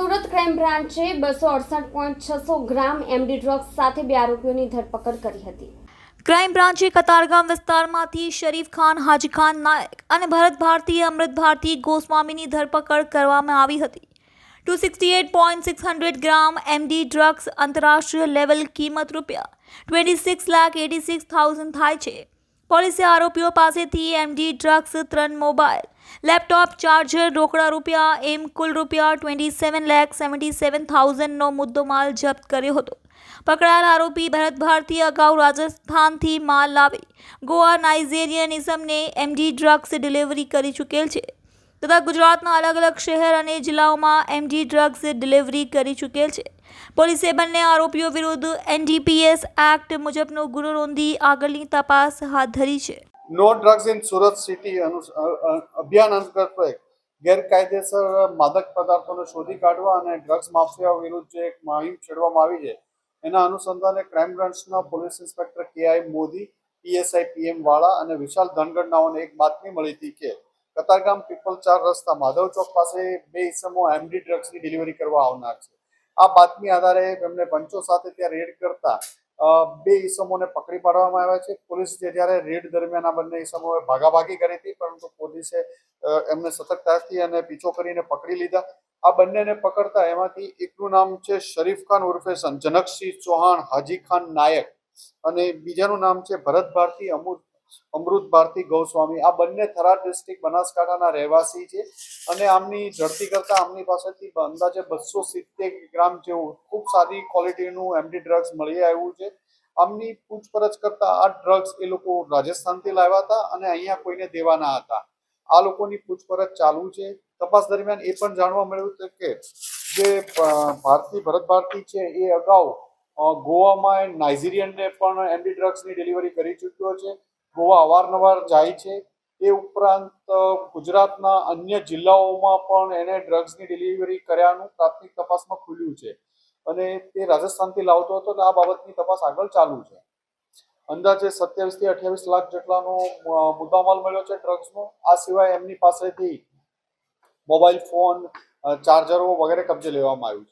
Surat crime બ્રાન્ચે બસો અડસઠ point છસો ગ્રામ એમડી ડ્રગ્સ સાથે બે આરોપીઓની ધરપકડ કરી હતી. ક્રાઇમ બ્રાન્ચે કતારગામ વિસ્તારમાંથી શરીફ ખાન, હાજી ખાન, નાયક અને ભરત ભારતી અમૃત ભારતી, ગોસ્વામીની ધરપકડ કરવામાં આવી હતી. Two sixty eight point six hundred gram MD drugs આંતરરાષ્ટ્રીય લેવલ કિંમત રૂપિયા twenty six lakh eighty six thousand થાય છે. પોલીસે આરોપીઓ પાસેથી એમડી ડ્રગ્સ, ત્રણ મોબાઈલ, લેપટોપ, ચાર્જર, રોકડા રૂપિયા, એમ કુલ રૂપિયા ટ્વેન્ટી સેવન લેખ સેવન્ટી સેવન થાઉઝન્ડનો મુદ્દો માલ જપ્ત કર્યો હતો. પકડાયેલ આરોપી ભરત ભારતી અગાઉ રાજસ્થાનથી માલ લાવી Goa Nigerian MD drugs delivery કરી ચૂકેલ છે. તથા ગુજરાતના અલગ અલગ શહેર અને જિલ્લાઓમાં એમડી ડ્રગ્સ ડિલિવરી કરી ચૂકેલ છે. પોલીસે બંને આરોપીઓ વિરુદ્ધ એનડીપીએસ એક્ટ મુજબનો ગુનો નોંધી આગળની તપાસ હાથ ધરી છે. No drugs in Surat city અભિયાન અંતર્ગત ગેરકાયદેસર માદક પદાર્થોને શોધી કાઢવા અને ડ્રગ્સ માફિયા વિરુદ્ધ જે એક મુહિમ છેડવામાં આવી છે, એના અનુસંધાને ક્રાઇમ બ્રાન્ચના પોલીસ ઇન્સ્પેક્ટર કે આઈ મોદી પીએસઆઈ પીએમ વાળા અને વિશાલ ધનગઢ નાઓને એક બાતમી મળી હતી કે કતારગામ પીપલ ચાર રસ્તા માધવ ચોક પાસે બે ઇસમો એમડી ડ્રગ્સની ડિલિવરી કરવા આવનાર છે. આ બાતમી આધારે એમને પંચો સાથે ત્યાં રેડ કરતા બે ઈસમોને પકડી પાડવામાં આવ્યા છે. પોલીસ જે જ્યારે રેડ દરમિયાન આ બંને ઈસમોએ ભાગાભાગી કરી હતી, પરંતુ પોલીસે એમને સતર્કતાથી અને પીછો કરીને પકડી લીધા. આ બંનેને પકડતા એમાંથી એકનું નામ છે શરીફ ખાન ઉર્ફે જનકસિંહ ચૌહાણ, હાજી ખાન નાયક અને બીજાનું નામ છે ભરત ભારતી અમૃત અમૃત ભારતી ગૌસ્વામી. આ બંને થરાદ ડિસ્ટ્રિક્ટ બનાસકાંઠાના રહેવાસી છે અને આમની ઝડપી કરતા આમની પાસેથી અંદાજે બસો સિત્તેર ગ્રામ જેવું ખૂબ સારી ક્વોલિટીનું એમડી ડ્રગ્સ મળી આવ્યું છે. આમની પૂછપરછ કરતા આ ડ્રગ્સ એ લોકો રાજસ્થાનથી લાવ્યા હતા અને અહીંયા કોઈને દેવાના હતા. આ લોકોની પૂછપરછ ચાલુ છે. તપાસ દરમિયાન એ પણ જાણવા મળ્યું છે કે જે ભારતી, ભરત ભારતી છે એ અગાઉ ગોવામાં નાઇજીરિયનને પણ એમડી ડ્રગ્સની ડિલિવરી કરી ચૂક્યો છે. ગોવા અવારનવાર જાય છે. એ ઉપરાંત ગુજરાતના અન્ય જિલ્લાઓમાં પણ એને ડ્રગ્સની ડિલિવરી કર્યાનું પ્રાથમિક તપાસમાં ખુલ્યું છે અને તે રાજસ્થાનથી લાવતો હતો તો આ બાબતની તપાસ આગળ ચાલુ છે. અંદાજે સત્યાવીસથી અઠ્યાવીસ લાખ જેટલાનો મુદ્દામાલ મળ્યો છે ડ્રગ્સનો. આ સિવાય એમની પાસેથી મોબાઈલ ફોન ચાર્જરો વગેરે કબજે લેવામાં આવ્યું છે.